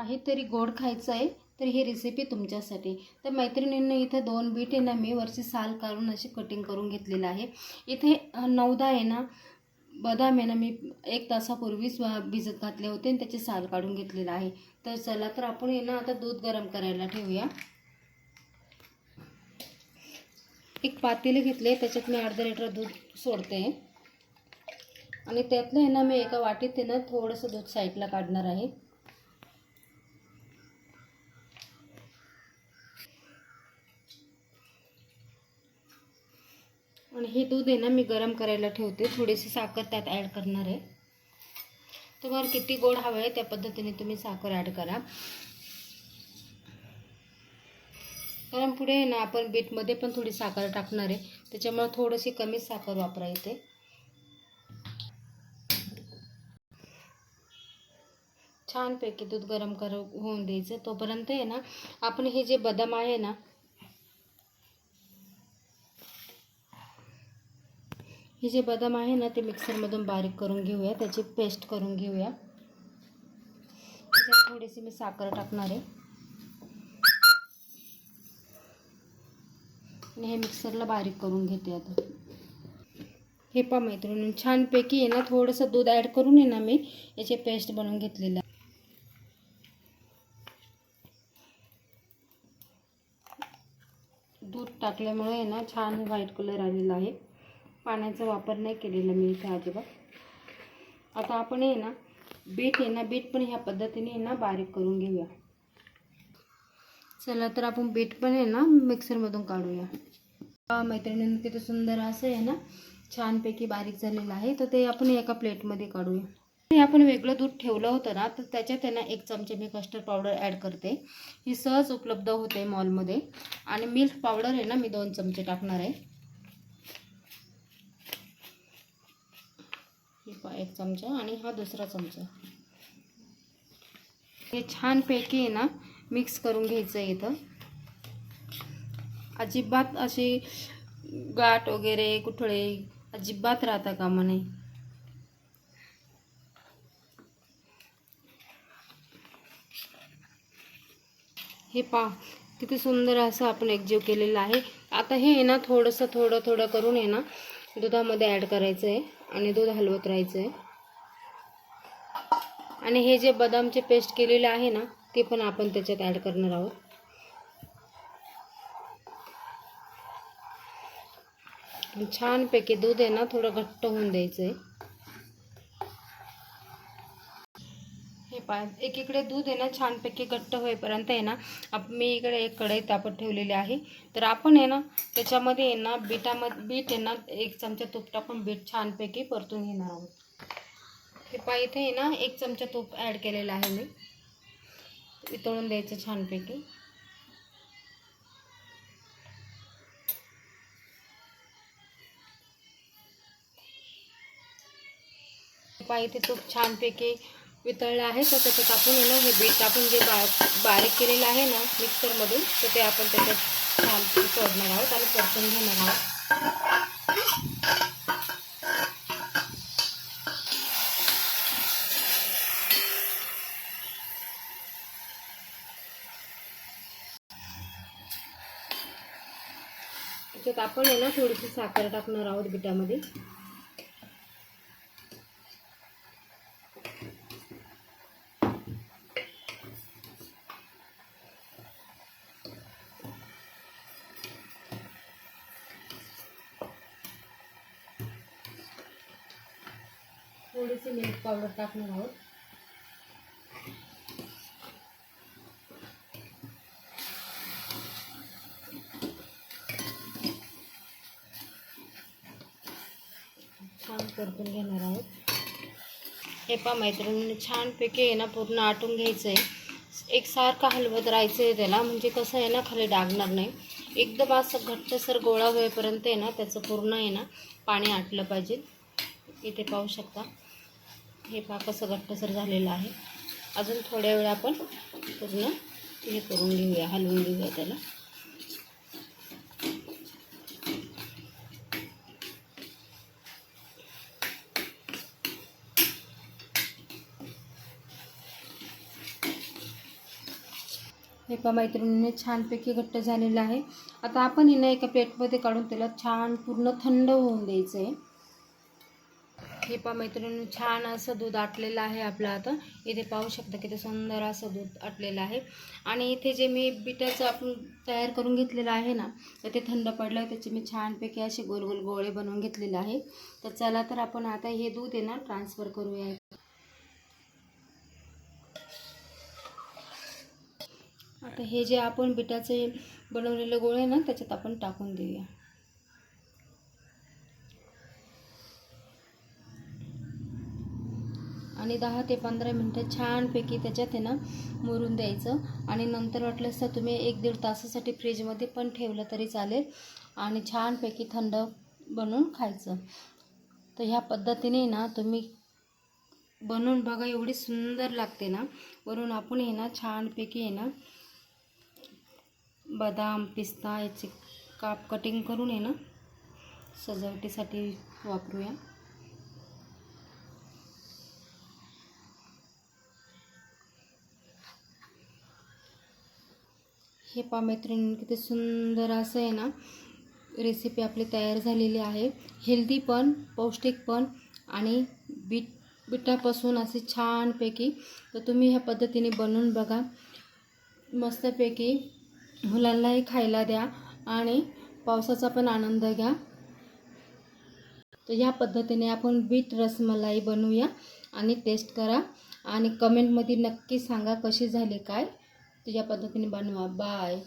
काहीतरी गोड खायचं आहे तर ही रेसिपी तुमच्यासाठी. तर मैत्रिणींनी इथे दोन बीट आहे ना मी वरची साल काढून अशी कटिंग करून घेतलेलं आहे. इथे नवदा नऊदा आहे ना बदाम आहे ना मी एक तासापूर्वीच भिजत घातले होते आणि त्याची साल काढून घेतलेलं आहे. तर चला तर आपण हे ना आता दूध गरम करायला ठेवूया. एक पातेले घेतले त्याच्यात मी अर्धा लिटर दूध सोडते. आणि त्यातलं आहे ना मी एका वाटीत आहे ना थोडंसं दूध साईडला काढणार आहे आणि हे दूध आहे ना मी गरम करायला ठेवते. थोडीशी साखर त्यात ॲड करणार आहे. तुम्हाला किती गोड हवं आहे त्या पद्धतीने तुम्ही साखर ॲड करा. कारण पुढे आहे ना आपण बीटमध्ये पण थोडी साखर टाकणार आहे. त्याच्यामुळे थोडीशी कमी साखर वापरा इथे. छानपैकी दूध गरम कर होऊन द्यायचं. तोपर्यंत आहे ना आपण हे जे बदाम आहे ना हे जे बदाम आहे ना ते मिक्सरमधून बारीक करून घेऊया. त्याची पेस्ट करून घेऊया. त्याच्यात थोडीशी मी साखर टाकणार आहे. आणि हे मिक्सरला बारीक करून घेते आता. हे पा मैत्रिणी छानपैकी आहे ना थोडंसं दूध ॲड करून आहे ना मी याची पेस्ट बनवून घेतलेलं आहे. दूध टाकल्यामुळे आहे ना छान व्हाईट कलर आलेला आहे. पाण्याचा वापर नाही केलेला मी इथे अजिबात. आता आपण आहे ना बीट आहे ना बीट पण ह्या पद्धतीने ना बारीक करून घेऊया. चला तर आपण बीट पण आहे ना मिक्सरमधून काढूया. मैत्रिणीनं किती सुंदर असं आहे ना छानपैकी बारीक झालेलं आहे. तर ते आपण एका प्लेटमध्ये काढूया. हे आपण वेगळं दूध ठेवलं होतं ना तर त्याच्यात आहे ना एक चमचे मी कस्टर्ड पावडर ॲड करते. ही सहज उपलब्ध होते मॉलमध्ये आणि मिल्क पावडर आहे ना मी दोन चमचे टाकणार आहे हे पहा एक चमचा आणि हा दुसरा चमचा. हे छानपैकी आहे ना मिक्स करून घ्यायचं आहे इथं. अजिबात अशी गाठ वगैरे कुठळे अजिबात राहता कामा नये. हे पा किती सुंदर असं आपण एकजीव केलेलं आहे. आता हे ना थोडंसं थोडं थोडं करून आहे ना दुधामध्ये ॲड करायचं आहे आणि दूध हलवत राहायचं आहे आणि हे जे बदामचे पेस्ट केलेले आहे ना ते पण आपण त्याच्यात ॲड करणार आहोत. छानपैकी दूध आहे ना थोडं घट्ट होऊन द्यायचं आहे हे पा एकीकडे दूध आहे ना छानपैकी घट्ट होईपर्यंत आहे ना आप मी इकडे एक कढई तापत ठेवलेली आहे. तर आपण आहे ना त्याच्यामध्ये आहे ना बीटामध्ये बीट आहे ना एक चमचा तूप टाकून बीट छानपैकी परतून घेणार आहोत. हे पा इथे आहे ना एक चमचा तूप ॲड केलेला आहे मी. वितळून द्यायचं छानपैकी. पा इथे तूप छानपैकी वितळलं आहे. तर त्याच्यात आपण आहे ना हे बीट आपण जे बा बारीक केलेलं आहे ना मिक्सरमधून तर ते आपण त्याच्यात छान सोडणार आहोत आणि परतून घेणार आहोत. त्याच्यात आपण आहे ना थोडीशी साखर टाकणार आहोत बिटामध्ये. थोडीशी मिल्क पावडर टाकणार आहोत. छान परतून घेणार आहोत. हे पा मैत्रिणींनी छानपैकी आहे ना पूर्ण आटून घ्यायचं आहे एकसारखं हलवत राहायचं आहे त्याला म्हणजे कसं आहे ना खाली डागणार नाही. एकदम असं घट्टसर गोळा होईपर्यंत आहे ना त्याचं पूर्ण आहे ना पाणी आटलं पाहिजे. इथे पाहू शकता. हे पा कसं घट्टसर झालेलं आहे. अजून थोड्या वेळ आपण पूर्ण हे करून घेऊया हलवून घेऊया त्याला. हे पा मैत्रिणीने छानपैकी घट्ट झालेलं आहे. आता आपण हे ना एका प्लेटमध्ये काढून त्याला छान पूर्ण थंड होऊन द्यायचं आहे हे पा मैत्रिणी छान असं दूध आटलेलं आहे आपलं आता. इथे पाहू शकता किती सुंदर असं दूध आटलेलं आहे. आणि इथे जे मी बिटाचं आपण तयार करून घेतलेलं आहे ना तर ते थंड पडलं त्याचे मी छानपैकी असे गोल गोल गोळे बनवून घेतलेले आहे. तर चला तर आपण आता हे दूध आहे ना ट्रान्सफर करूया. आता हे जे आपण बिटाचे बनवलेले गोळे आहे ना त्याच्यात आपण टाकून देऊया. आणि दहा ते पंधरा मिनटं छानपैकी त्याच्यात आहे ना मुरून द्यायचं. आणि नंतर वाटलंच तर तुम्ही एक दीड तासासाठी फ्रीजमध्ये पण ठेवलं तरी चालेल. आणि छानपैकी थंड बनवून खायचं. तर ह्या पद्धतीने ना तुम्ही बनवून बघा एवढी सुंदर लागते ना. वरून आपण हे ना छानपैकी आहे ना बदाम पिस्ता याचे काप कटिंग करून आहे ना सजावटीसाठी वापरूया. हे पा मैत्रिणी किती सुंदर असं आहे ना रेसिपी आपली तयार झालेली आहे. हेल्दी पण पौष्टिक पण आणि बीट बिटापासून असे छानपैकी. तर तुम्ही ह्या पद्धतीने बनवून बघा. मस्तपैकी मुलांनाही खायला द्या आणि पावसाचा पण आनंद घ्या. तर ह्या पद्धतीने आपण बीट रसमलाई बनवूया आणि टेस्ट करा. आणि कमेंटमध्ये नक्की सांगा कशी झाली काय. तुझ्या पद्धतीने बनवा. बाय